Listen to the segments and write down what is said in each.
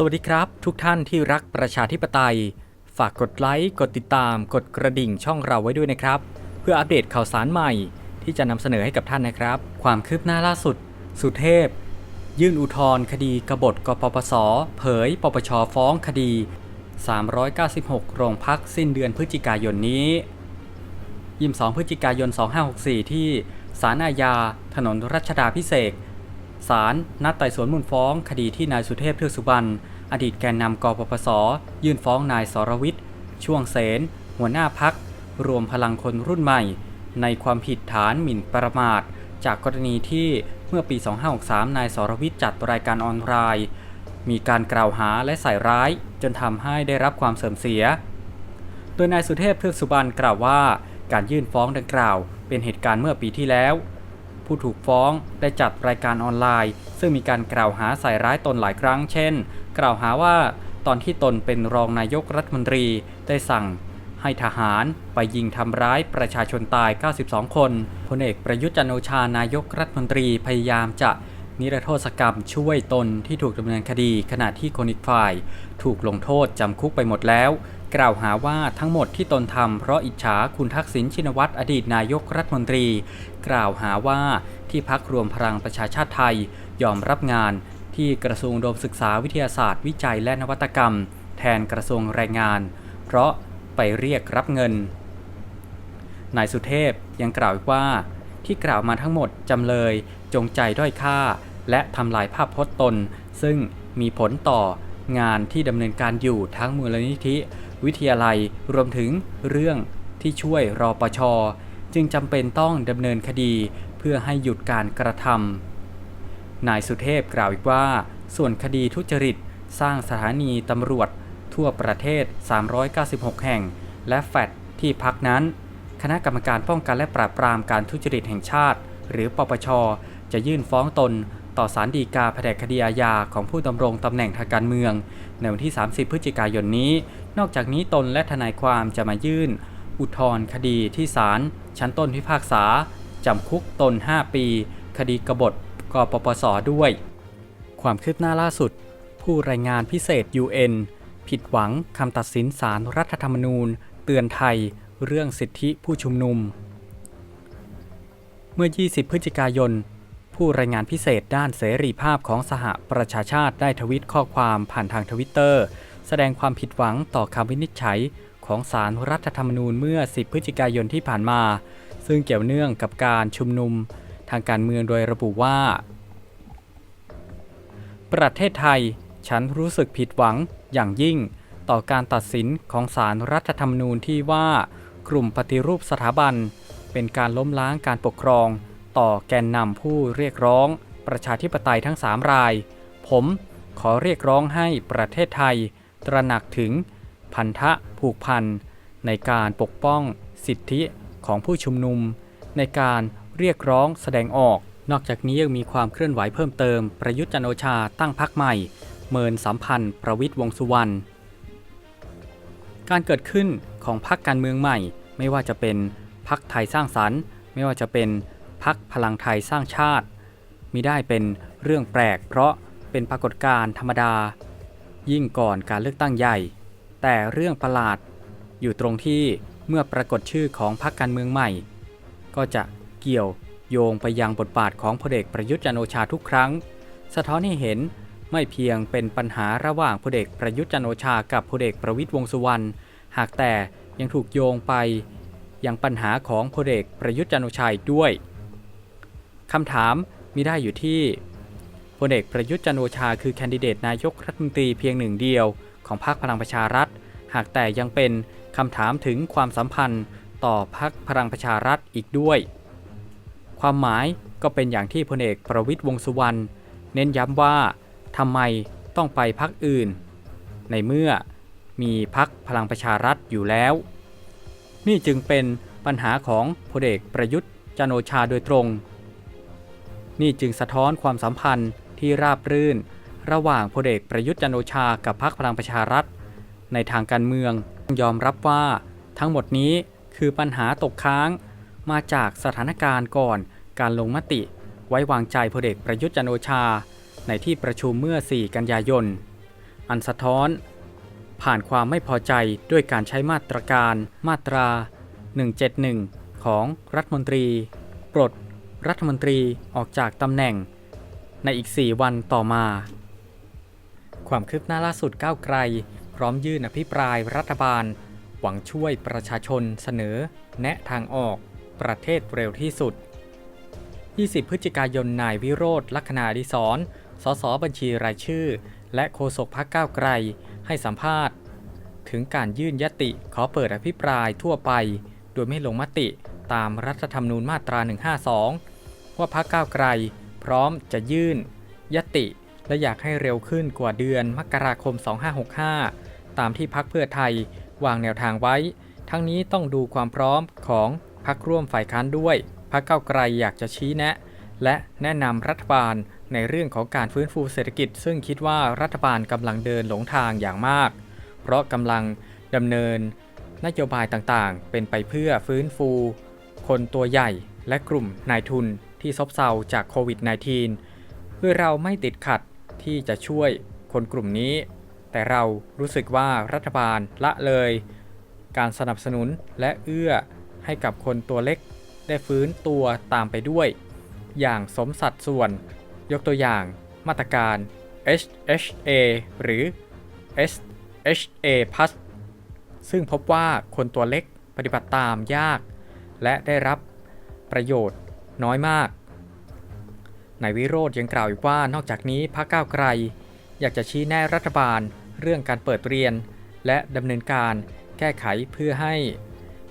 สวัสดีครับ ทุกท่านที่รักประชาธิปไตย ฝากกดไลค์กดติดตาม กดกระดิ่งช่องเราไว้ด้วยนะครับ เพื่ออัปเดตข่าวสารใหม่ ที่จะนำเสนอให้กับท่านนะครับ ความคืบหน้าล่าสุด สุเทพ ยื่นอุทธรณ์คดีกบฏกปปส เผย ปปชฟ้องคดี 396 โรงพักสิ้นเดือนพฤศจิกายนนี้22พฤศจิกายน 2564 ที่ศาลอาญา ถนนรัชดาพิเศษก ศาลนัดไต่สวนมูลฟ้อง คดีที่นายสุเทพเทือกสุบรรณอดีตแกนนำกปปส ยื่นฟ้องนายสรวิทย์ ช่วงเสน หัวหน้าพัก รวมพลังคนรุ่นใหม่ ในความผิดฐานหมิ่นประมาท จากกรณีที่เมื่อปี 2563 นายสรวิทย์จัดรายการออนไลน์ มีการกล่าวหาและใส่ร้าย จนทำให้ได้รับความเสื่อมเสีย โดยนายสุเทพเทือกสุบรรณกล่าวว่า การยื่นฟ้องดังกล่าว เป็นเหตุการณ์เมื่อปีที่แล้ว ผู้ถูกฟ้องได้จัดรายการออนไลน์ ซึ่งมีการกล่าวหาใส่ร้ายตนหลายครั้ง เช่น กล่าวหาว่าตอนที่ตนเป็นรองนายกรัฐมนตรีได้สั่งให้ทหารไปยิงทำร้ายประชาชนตาย 92 คน พลเอกประยุทธ์จันโอชานายกรัฐมนตรีพยายามจะนิรโทษกรรมช่วยตนที่ถูกดำเนินคดีขณะที่คนอีกฝ่าย ถูกลงโทษจำคุกไปหมดแล้ว กล่าวหาว่าทั้งหมดที่ตนทำเพราะอิจฉาคุณทักษิณชินวัตรอดีตนายกรัฐมนตรี กล่าวหาว่าที่พักรวมพลังประชาชาติไทย ยอมรับงาน ที่กระทรวงดมศึกษาวิทยาศาสตร์วิจัยและนวัตกรรม แทนกระทรวงแรงงาน เพราะไปเรียกรับเงินนายสุเทพยังกล่าวอีกว่า ที่กล่าวมาทั้งหมดจำเลยจงใจด้อยค่า และทำลายภาพพจน์ตน ซึ่งมีผลต่องานที่ดำเนินการอยู่ทั้งมูลนิธิ วิทยาลัยรวมถึงเรื่องที่ช่วยรอปช จึงจำเป็นต้องดำเนินคดีเพื่อให้หยุดการกระทำนายสุเทพกล่าวอีกว่า ส่วนคดีทุจริต สร้างสถานีตำรวจ ทั่วประเทศ 396 แห่ง และแฟดที่พักนั้น คณะกรรมการป้องกันและปราบปรามการทุจริตแห่งชาติ หรือปปช จะยื่นฟ้องตน ต่อศาลฎีกาแผนกคดีอาญาของผู้ดำรงตำแหน่งทางการเมือง ในวันที่ 30 พฤศจิกายนนี้ นอกจากนี้ตนและทนายความจะมายื่น อุทธรณ์คดีที่ศาลชั้นต้นพิพากษาจำคุกตน 5 ปี คดีกบฏกปปสด้วย ความคืบหน้าล่าสุด ผู้รายงานพิเศษ UN ผิดหวังคำตัดสินศาลรัฐธรรมนูญ เตือนไทย เรื่องสิทธิผู้ชุมนุม เมื่อ 20 พฤศจิกายน ผู้รายงานพิเศษด้านเสรีภาพของสหประชาชาติได้ทวิตข้อความผ่านทางทวิตเตอร์ แสดงความผิดหวังต่อคำวินิจฉัยของศาลรรัฐธรรมนูญเมื่อ 10 พฤศจิกายนที่ผ่านมา ซึ่งเกี่ยวเนื่องกับการชุมนุมทางการเมืองโดยระบุว่า ประเทศไทย ฉันรู้สึกผิดหวังอย่างยิ่ง ต่อการตัดสินของศาลรรัฐธรรมนูญที่ว่ากลุ่มปฏิรูปสถาบัน เป็นการล้มล้างการปกครอง ต่อแกนนำผู้เรียกร้อง ประชาธิปไตยทั้ง 3 ราย ผมขอเรียกร้องให้ประเทศไทย ตระหนักถึงพันธะผูกพันในการปกป้องสิทธิของผู้ชุมนุม ในการเรียกร้องแสดงออก นอกจากนี้ยังมีความเคลื่อนไหวเพิ่มเติม ประยุทธ์จันโอชาตั้งพักใหม่ เมินสัมพันธ์ ประวิทย์วงสุวรรณการเกิดขึ้นของพรรคการเมืองใหม่ ไม่ว่าจะเป็นพรรคไทยสร้างสรรค์ ไม่ว่าจะเป็น พรรคพลังไทยสร้างชาติมิได้เป็นเรื่องแปลก เพราะเป็นปรากฏการณ์ธรรมดา ยิ่งก่อนการเลือกตั้งใหญ่ แต่เรื่องประหลาด อยู่ตรงที่เมื่อปรากฏชื่อของพรรคการเมืองใหม่ ก็จะเกี่ยวโยงไปยังบทบาทของพลเอกประยุทธ์จันโอชาทุกครั้ง สะท้อนให้เห็นไม่เพียงเป็นปัญหาระหว่างพลเอกประยุทธ์จันโอชากับพลเอกประวิตยวงสุวรรณหากแต่ยังถูกโยงไปยังปัญหาของพลเอกประยุทธ์จันโอชาด้วย คำถามมีได้อยู่ที่พลเอกประยุทธ์จันโอชาคือแคนดิเดตนายกรัฐมนตรีเพียงหนึ่งเดียวของพรรคพลังประชารัฐ หากแต่ยังเป็นคำถามถึงความสัมพันธ์ต่อพรรคพลังประชารัฐอีกด้วย ความหมายก็เป็นอย่างที่พลเอกประวิตยวงษ์สุวรรณเน้นย้ำว่าทำไมต้องไปพรรคอื่น ในเมื่อมีพรรคพลังประชารัฐอยู่แล้ว นี่จึงเป็นปัญหาของพลเอกประยุทธ์จันโอชาโดยตรง นี่จึงสะท้อนความสัมพันธ์ที่ราบรื่น ระหว่างพลเอกประยุทธ์จันโอชากับพรรคพลังประชารัฐ ในทางการเมืองยอมรับว่า ทั้งหมดนี้คือปัญหาตกค้าง มาจากสถานการณ์ก่อนการลงมติ ไว้วางใจพลเอกประยุทธ์จันโอชา ในที่ประชุมเมื่อ 4 กันยายน อันสะท้อน ผ่านความไม่พอใจด้วยการใช้มาตรการมาตรา 171 ของรัฐมนตรี ปลด รัฐมนตรีออกจากตำแหน่ง ในอีก 4 วันต่อมา ความคืบหน้าล่าสุดก้าวไกล พร้อมยื่นอภิปรายรัฐบาล หวังช่วยประชาชนเสนอ แนะทางออกประเทศเร็วที่สุด 20 พฤศจิกายนนายวิโรธลักษณาดิศรสสบัญชีรายชื่อ และโฆษกพักก้าวไกลให้สัมภาษณ์ ถึงการยื่นยติขอเปิดอภิปรายทั่วไป โดยไม่ลงมติ ตามรัฐธรรมนูญมาตรา 152 ว่าพักก้าวไกลพร้อมจะยื่น ยติ และอยากให้เร็วขึ้นกว่าเดือนมกราคม 2565 ตามที่พักเพื่อไทยวางแนวทางไว้ ทั้งนี้ต้องดูความพร้อมของพักร่วมฝ่ายค้านด้วยพักเก้าวไกลอยากจะชี้แนะ และแนะนำรัฐบาลในเรื่องของการฟื้นฟูเศรษฐกิจ ซึ่งคิดว่ารัฐบาลกำลังเดินหลงทางอย่างมาก เพราะกำลังดำเนินนโยบายต่างๆ เป็นไปเพื่อฟื้นฟู คนตัวใหญ่และกลุ่มนายทุนที่ซบเซาจากโควิด -19 คือเราไม่ติดขัดที่จะช่วยคนกลุ่มนี้ แต่เรารู้สึกว่ารัฐบาลละเลย การสนับสนุนและเอื้อให้กับคนตัวเล็กได้ฟื้นตัวตามไปด้วย อย่างสมสัดส่วน ยกตัวอย่างมาตรการ HHA หรือ SHA Plus ซึ่งพบว่าคนตัวเล็กปฏิบัติตามยาก และได้รับประโยชน์น้อยมากนายวิโรธยังกล่าวอีกว่านอกจากนี้พรรคก้าวไกล อยากจะชี้แนะรัฐบาล เรื่องการเปิดเรียน และดำเนินการแก้ไขเพื่อให้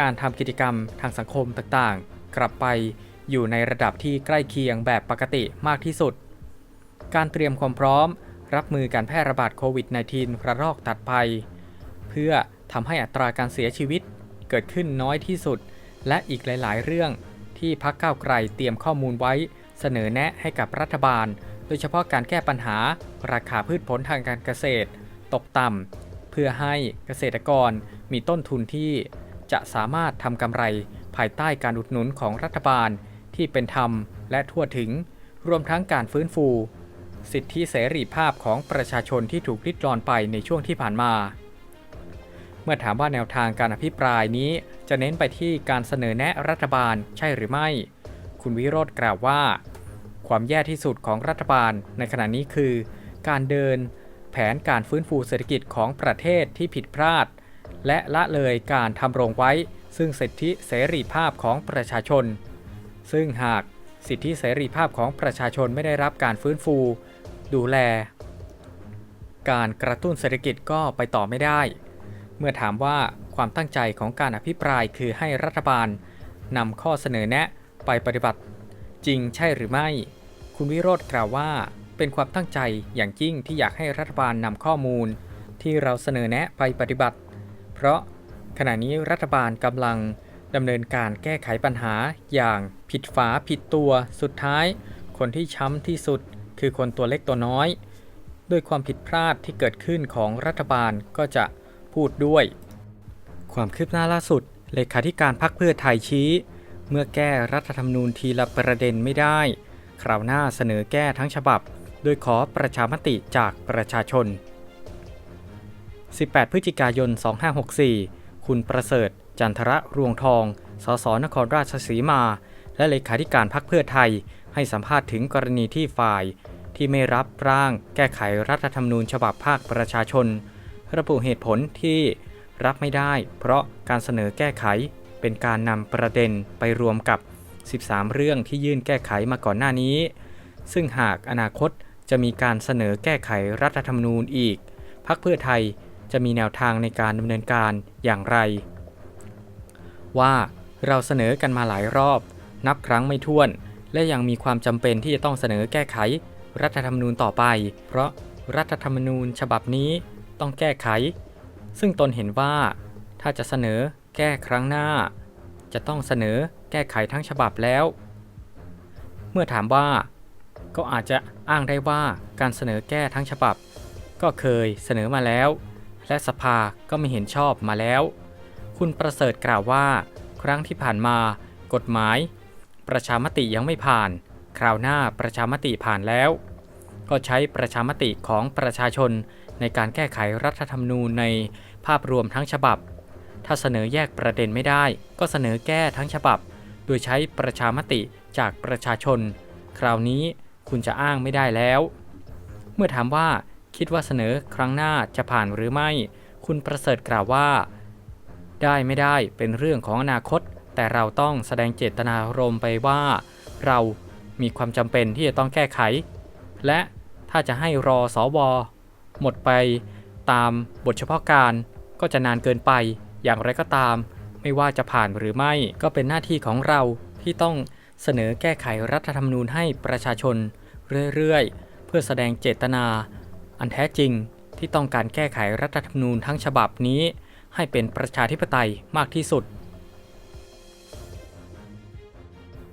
การทำกิจกรรมทางสังคมต่างๆ กลับไปอยู่ในระดับที่ใกล้เคียงแบบปกติมากที่สุด การเตรียมความพร้อม รับมือการแพร่ระบาดโควิด -19 ระลอกตัดไป เพื่อทำให้อัตราการเสียชีวิตเกิดขึ้นน้อยที่สุด และอีกหลาย ๆ เรื่องที่พักเก้าไกลเตรียมข้อมูลไว้เสนอแนะให้กับรัฐบาล โดยเฉพาะการแก้ปัญหา ราคาพืชผลทางการเกษตร ตกต่ำเพื่อให้เกษตรกรมีต้นทุนที่จะสามารถทำกำไรภายใต้การอุดหนุนของรัฐบาลที่เป็นธรรมและทั่วถึง รวมทั้งการฟื้นฟู สิทธิเสรีภาพของประชาชนที่ถูกริดรอนไปในช่วงที่ผ่านมา มื่อถามว่าแนวทางการอภิปรายนี้ จะเน้นไปที่การเสนอแนะรัฐบาลใช่หรือไม่ คุณวิโรธกล่าวว่า ความแย่ที่สุดของรัฐบาลในขณะนี้คือ การเดิน แผนการฟื้นฟูเศรษฐกิจของประเทศที่ผิดพลาด และละเลยการทำรงไว้ ซึ่งสิทธิเสรีภาพของประชาชน ซึ่งหากสิทธิเสรีภาพของประชาชนไม่ได้รับการฟื้นฟู ดูแล การกระตุ้นเศรษฐกิจก็ไปต่อไม่ได้ เมื่อถามว่าความตั้งใจของการอภิปรายคือให้รัฐบาลนำข้อเสนอแนะไปปฏิบัติ จริงใช่หรือไม่ คุณวิโรธกล่าวว่า เป็นความตั้งใจอย่างยิ่งที่อยากให้รัฐบาลนำข้อมูล ที่เราเสนอแนะไปปฏิบัติ เพราะขณะนี้รัฐบาลกำลังดำเนินการแก้ไขปัญหาอย่างผิดฝาผิดตัวสุดท้าย คนที่ช้ำที่สุดคือคนตัวเล็กตัวน้อย ด้วยความผิดพลาดที่เกิดขึ้นของรัฐบาลก็จะ พูดด้วย ความคืบหน้าล่าสุด เลขาธิการพรรคเพื่อไทยชี้ เมื่อแก้รัฐธรรมนูญทีละประเด็นไม่ได้ คราวหน้าเสนอแก้ทั้งฉบับ โดยขอประชามติจากประชาชน 18 พฤศจิกายน 2564 คุณประเสริฐ จันทระรวงทอง สสนครราชสีมา และเลขาธิการพรรคเพื่อไทย ให้สัมภาษณ์ถึงกรณีที่ฝ่ายที่ไม่รับร่างแก้ไขรัฐธรรมนูญฉบับภาคประชาชน ระบุเหตุผลที่รับไม่ได้ เพราะการเสนอแก้ไขเป็นการนำประเด็นไปรวมกับ 13 เรื่องที่ยื่นแก้ไขมาก่อนหน้านี้ ซึ่งหากอนาคตจะมีการเสนอแก้ไขรัฐธรรมนูญอีกพรรคเพื่อไทยจะมีแนวทางในการดำเนินการอย่างไร ว่าเราเสนอกันมาหลายรอบ นับครั้งไม่ถ้วน และยังมีความจำเป็นที่จะต้องเสนอแก้ไข รัฐธรรมนูญต่อไป เพราะรัฐธรรมนูญฉบับนี้ ต้องแก้ไข ซึ่งตนเห็นว่าถ้าจะเสนอแก้ครั้งหน้า จะต้องเสนอแก้ไขทั้งฉบับแล้ว เมื่อถามว่า ก็อาจจะอ้างได้ว่าการเสนอแก้ทั้งฉบับ ก็เคยเสนอมาแล้ว และสภาก็ไม่เห็นชอบมาแล้ว คุณประเสริฐกล่าวว่า ครั้งที่ผ่านมากฎหมาย ประชามติยังไม่ผ่าน คราวหน้าประชามติผ่านแล้ว ก็ใช้ประชามติของประชาชน ในการแก้ไขรัฐธรรมนูญในภาพรวมทั้งฉบับ ถ้าเสนอแยกประเด็นไม่ได้ ก็เสนอแก้ทั้งฉบับ โดยใช้ประชามติจากประชาชน คราวนี้คุณจะอ้างไม่ได้แล้ว เมื่อถามว่าคิดว่าเสนอครั้งหน้าจะผ่านหรือไม่ คุณประเสริฐกล่าวว่า ได้ไม่ได้เป็นเรื่องของอนาคต แต่เราต้องแสดงเจตนารมณ์ไปว่า เรามีความจำเป็นที่จะต้องแก้ไข และถ้าจะให้รอสอว หมดไปตามบทเฉพาะการก็จะนานเกินไป อย่างไรก็ตาม ไม่ว่าจะผ่านหรือไม่ก็เป็นหน้าที่ของเราที่ต้องเสนอแก้ไขรัฐธรรมนูญให้ประชาชน เรื่อยๆ เพื่อแสดงเจตนา อันแท้จริงที่ต้องการแก้ไขรัฐธรรมนูญทั้งฉบับนี้ ให้เป็นประชาธิปไตยมากที่สุด